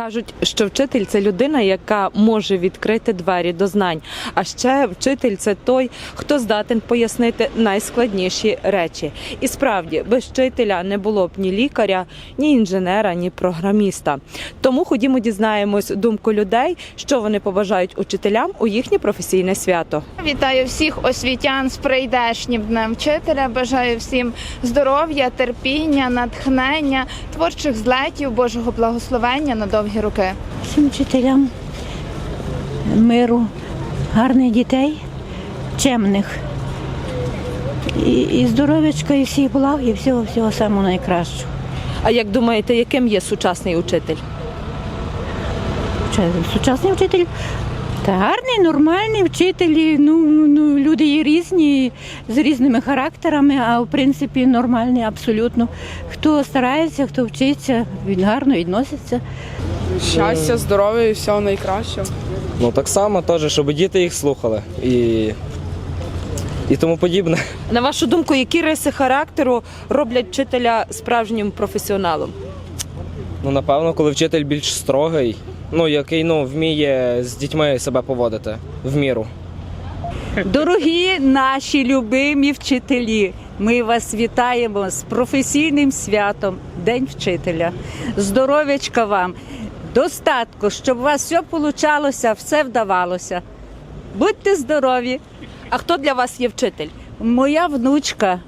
Кажуть, що вчитель це людина, яка може відкрити двері до знань. А ще вчитель це той, хто здатен пояснити найскладніші речі. І справді, без вчителя не було б ні лікаря, ні інженера, ні програміста. Тому ходімо дізнаємось думку людей, що вони побажають учителям у їхнє професійне свято. Вітаю всіх освітян з прийдешнім днем вчителя. Бажаю всім здоров'я, терпіння, натхнення, творчих злетів, Божого благословення на довгі роки. всім вчителям миру, гарних дітей, чемних. І, і здоров'ячка, і всіх благ, і всього всього самого найкращого. А як думаєте, яким є сучасний учитель? Сучасний вчитель та гарний, нормальний вчитель. Ну, ну, люди є різні, з різними характерами, а в принципі нормальний абсолютно. Хто старається, хто вчиться, він гарно відноситься. Щастя, здоров'я і всього найкращого. Ну так само теж, щоб діти їх слухали і, і тому подібне. На вашу думку, які риси характеру роблять вчителя справжнім професіоналом? Ну, напевно, коли вчитель більш строгий, ну який ну, вміє з дітьми себе поводити в міру. Дорогі наші любимі вчителі, ми вас вітаємо з професійним святом День вчителя. Здоров'ячка вам, достатку, щоб у вас все получалося, все вдавалося. Будьте здорові! А хто для вас є вчитель? Моя внучка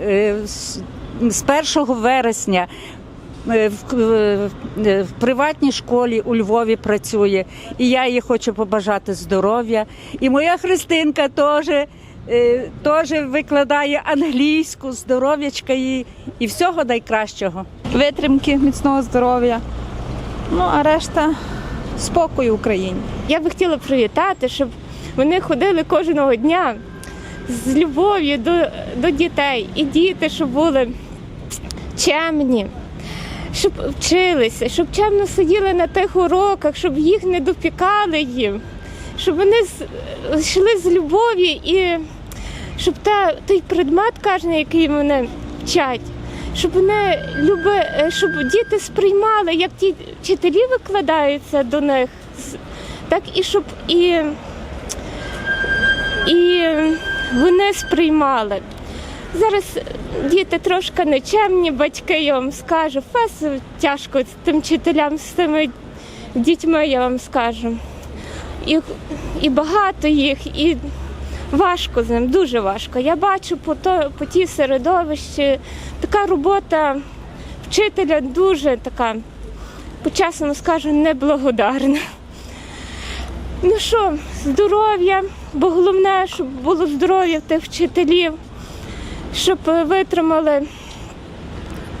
е, з з 1 вересня е, в, е, в приватній школі у Львові працює, і я їй хочу побажати здоров'я. І моя Христинка теж. е, Теж викладає англійську, здоров'ячка їй і всього найкращого. витримки, міцного здоров'я. Ну а решта спокою Україні. Я би хотіла привітати, щоб вони ходили кожного дня з любов'ю до, до дітей, і діти, щоб були чемні. Щоб вчилися, щоб чемно сиділи на тих уроках, щоб їх не допікали їм, щоб вони йшли з любов'ю і щоб та, той предмет кожен, який вони вчать, щоб вони люби, е, щоб діти сприймали, як ті вчителі викладаються до них, так і щоб і, і вони сприймали. Зараз діти трошки нечемні, батьки я вам скажу. Фес тяжко тим вчителям, з тими дітьми, я вам скажу. І, і багато їх, і важко з ним, дуже важко. Я бачу по, то, по тій середовищі, така робота вчителя дуже така, по-чесному скажу, неблагодарна. Ну що, здоров'я, бо головне, щоб було здоров'я тих вчителів, щоб витримали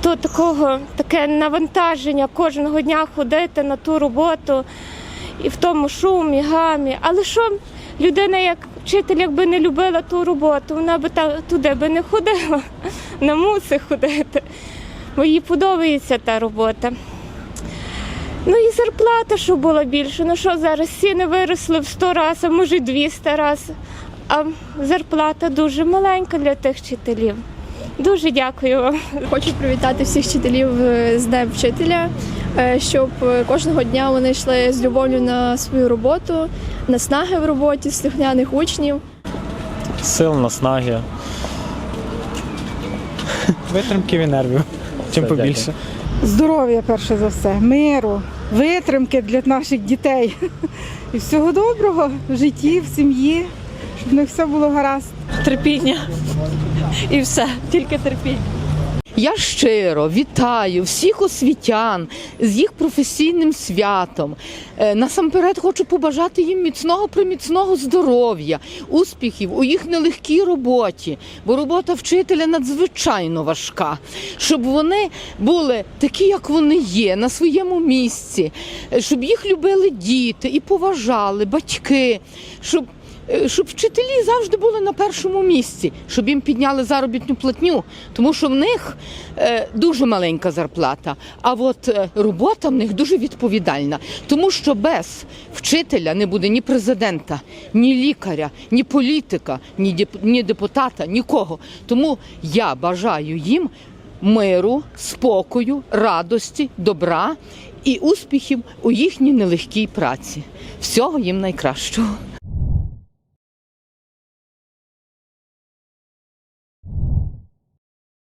то такого, таке навантаження кожного дня ходити на ту роботу і в тому шумі, гамі. Але що людина, як вчитель, якби не любила ту роботу, вона би та, туди би не ходила, вона мусить ходити, бо їй подобається та робота. Ну і зарплата, щоб була більше. Ну що зараз ціни виросли в 100 разів, а може 200 разів. А зарплата дуже маленька для тих вчителів. Дуже дякую вам. Хочу привітати всіх вчителів е, з Днем вчителя, щоб е, кожного дня вони йшли з любов'ю на свою роботу, наснаги в роботі, слухняних учнів. сил, наснаги. Витримків і нервів. Чим побільше. Здоров'я перше за все, миру, витримки для наших дітей. І всього доброго в житті, в сім'ї, щоб в них все було гаразд. Терпіння. І все, тільки терпіння. Я щиро вітаю всіх освітян з їх професійним святом. Е, Насамперед хочу побажати їм міцного приміцного здоров'я, успіхів у їх нелегкій роботі, бо робота вчителя надзвичайно важка, щоб вони були такі, як вони є, на своєму місці, е, щоб їх любили діти і поважали батьки, щоб щоб вчителі завжди були на першому місці, щоб їм підняли заробітну платню, тому що в них е, дуже маленька зарплата, а от е, робота в них дуже відповідальна, тому що без вчителя не буде ні президента, ні лікаря, ні політика, ні депутата, нікого. Тому я бажаю їм миру, спокою, радості, добра і успіхів у їхній нелегкій праці. Всього їм найкращого.